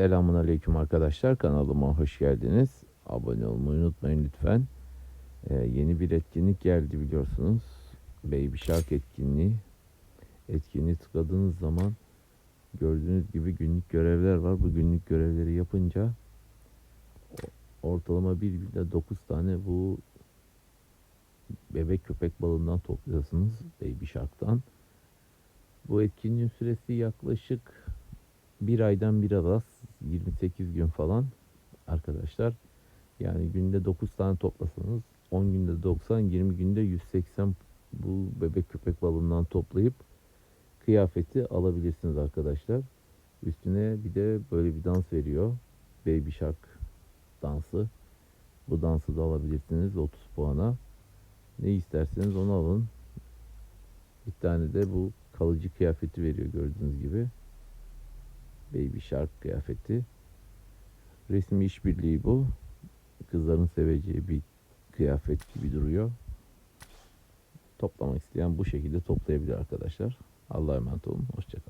Selamun Aleyküm arkadaşlar. Kanalıma hoş geldiniz. Abone olmayı unutmayın lütfen. Ee, yeni bir etkinlik geldi biliyorsunuz. Baby Shark etkinliği. Etkinliği tıkladığınız zaman gördüğünüz gibi günlük görevler var. Bu günlük görevleri yapınca ortalama bir günde 9 tane bu bebek köpek balığından topluyorsunuz. Baby Shark'tan. Bu etkinliğin süresi yaklaşık bir aydan bir az 28 gün falan arkadaşlar. Yani günde 9 tane toplasanız 10 günde 90 20 günde 180 bu bebek köpek balığından toplayıp kıyafeti alabilirsiniz arkadaşlar. Üstüne bir de böyle bir dans veriyor. Baby Shark dansı. Bu dansı da alabilirsiniz 30 puana. Ne isterseniz onu alın. Bir tane de bu kalıcı kıyafeti veriyor gördüğünüz gibi. Baby Shark kıyafeti. Resmi işbirliği bu. Kızların seveceği bir kıyafet gibi duruyor. Toplamak isteyen bu şekilde toplayabilir arkadaşlar. Allah'a emanet olun. Hoşçakalın.